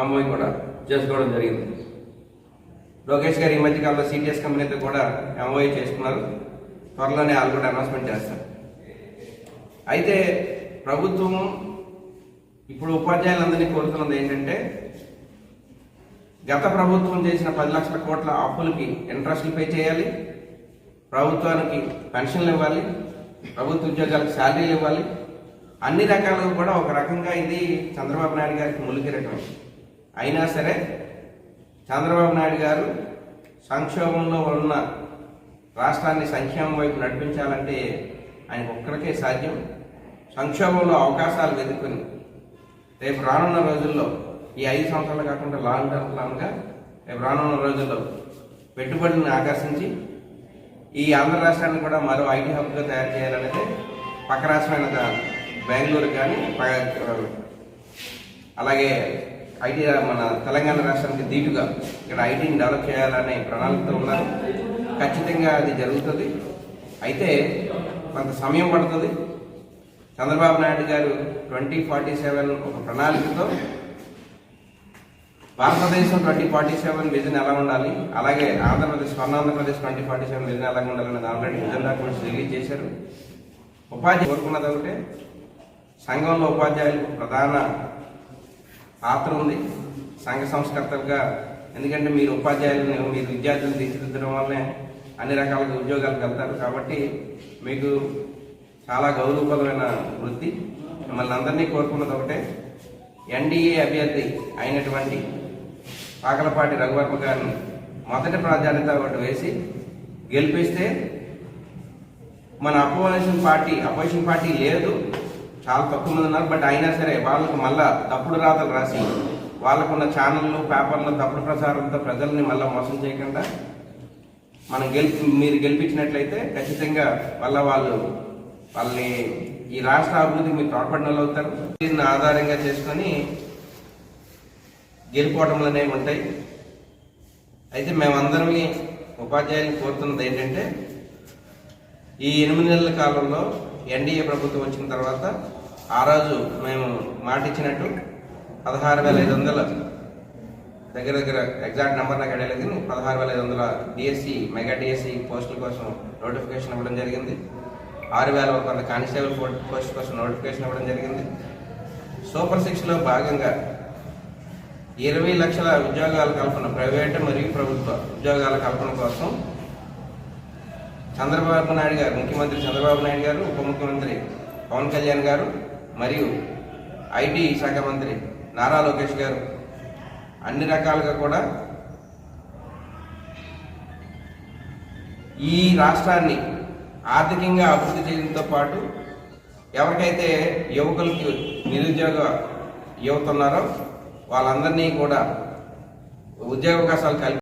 MOE కూడా చేసుకోవడం జరిగింది. లోకేష్ గారు ఈ మధ్యకాలంలో సిటిఎస్ కంపెనీతో కూడా ఎంఓఐ చేసుకున్నారు. త్వరలోనే వాళ్ళు కూడా అనౌన్స్మెంట్ చేస్తారు. అయితే ప్రభుత్వం ఇప్పుడు ఉపాధ్యాయులందరినీ కోరుతున్నది ఏంటంటే గత ప్రభుత్వం చేసిన పది లక్షల కోట్ల అప్పులకి ఇంట్రెస్ట్లు పే చేయాలి ప్రభుత్వానికి పెన్షన్లు ఇవ్వాలి ప్రభుత్వ ఉద్యోగాలకు శాలరీలు ఇవ్వాలి. అన్ని రకాలుగా కూడా ఒక రకంగా ఇది చంద్రబాబు నాయుడు గారికి ములిగిరటం అయినా సరే చంద్రబాబు నాయుడు గారు సంక్షోభంలో ఉన్న రాష్ట్రాన్ని సంక్షేమం వైపు నడిపించాలంటే ఆయన ఒక్కడికే సాధ్యం. సంక్షోభంలో అవకాశాలు వెతుకుని రేపు రానున్న రోజుల్లో ఈ ఐదు సంవత్సరాలు కాకుండా లాంగ్ టర్మ్ ప్లాన్గా రేపు రానున్న రోజుల్లో పెట్టుబడులను ఆకర్షించి ఈ ఆంధ్ర రాష్ట్రాన్ని కూడా మరో ఐటీ హబ్గా తయారు చేయాలనేది పక్క రాష్ట్రమైన బెంగళూరు కానీ అలాగే ఐటీ మన తెలంగాణ రాష్ట్రానికి దీటుగా ఇక్కడ ఐటీని డెవలప్ చేయాలనే ప్రణాళికతో ఉన్నారు. ఖచ్చితంగా అది జరుగుతుంది. అయితే కొంత సమయం పడుతుంది. చంద్రబాబు నాయుడు గారు ట్వంటీ ఫార్టీ సెవెన్ ఒక ప్రణాళికతో భారతదేశం ట్వంటీ ఫార్టీ సెవెన్ విజన్ ఎలా ఉండాలి? అలాగే Andhra Pradesh Swarnandhra Pradesh twenty forty seven vision ఎలా ఉండాలని ఆల్రెడీ విజన్ డాక్యుమెంట్స్ రిలీజ్ చేశారు. కోరుకున్నది ఒకటే. సంఘంలో ఉపాధ్యాయులు ప్రధాన పాత్ర ఉంది. సంఘ సంస్కర్తలుగా. ఎందుకంటే మీరు ఉపాధ్యాయులను మీరు విద్యార్థులను తీర్చిదిద్దడం వల్లనే అన్ని రకాలుగా ఉద్యోగాలకు వెళ్తారు. కాబట్టి మీకు చాలా గౌరవప్రదమైన వృత్తి. మిమ్మల్ని అందరినీ కోరుకున్నది ఒకటే. ఎన్డీఏ అభ్యర్థి అయినటువంటి పాకలపాటి రఘువర్మ గారిని మొదటి ప్రాధాన్యత ఒకటి వేసి గెలిపిస్తే మన అపోజిషన్ పార్టీ అపోజిషన్ పార్టీ లేదు. చాలా తక్కువ మంది ఉన్నారు. బట్ అయినా సరే వాళ్ళకు మళ్ళా తప్పుడు రాతలు రాసి వాళ్ళకున్న ఛానళ్ళు పేపర్లు తప్పుడు ప్రచారంతో ప్రజల్ని మళ్ళీ మోసం చేయకుండా మనం గెలిపి మీరు గెలిపించినట్లయితే ఖచ్చితంగా మళ్ళీ వాళ్ళు వాళ్ళని ఈ రాష్ట్ర అభివృద్ధికి మీరు తోడ్పడిన వాళ్ళు అవుతారు. దీన్ని ఆధారంగా చేసుకొని గెలుపోవటంలు అనేవి ఉంటాయి. అయితే మేమందరం ఉపాధ్యాయులు కోరుతున్నది ఏంటంటే ఈ ఎనిమిది నెలల కాలంలో ఎన్డీఏ ప్రభుత్వం వచ్చిన తర్వాత ఆ రోజు మేము మాట ఇచ్చినట్టు పదహారు వేల ఐదు వందల దగ్గర దగ్గర ఎగ్జాక్ట్ నెంబర్ నాకు అడగలేదు పదహారు వేల ఐదు వందల డిఎస్సి మెగా డిఎస్సి పోస్టుల కోసం నోటిఫికేషన్ ఇవ్వడం జరిగింది. ఆరు వేల ఒక వంద కానిస్టేబుల్ పోస్ట్ కోసం నోటిఫికేషన్ ఇవ్వడం జరిగింది. సూపర్ సిక్స్లో భాగంగా ఇరవై లక్షల ఉద్యోగాల కల్పన ప్రైవేటు మరియు ప్రభుత్వ ఉద్యోగాల కల్పన కోసం చంద్రబాబు నాయుడు గారు ముఖ్యమంత్రి చంద్రబాబు నాయుడు గారు ఉప ముఖ్యమంత్రి పవన్ కళ్యాణ్ గారు మరియు ఐటీ శాఖ మంత్రి నారా లోకేష్ గారు అన్ని రకాలుగా కూడా ఈ రాష్ట్రాన్ని ఆర్థికంగా అభివృద్ధి చేయడంతో పాటు ఎవరికైతే యువకులకి నిరుద్యోగ యువత ఉన్నారో వాళ్ళందరినీ కూడా ఉద్యోగ అవకాశాలు కల్పి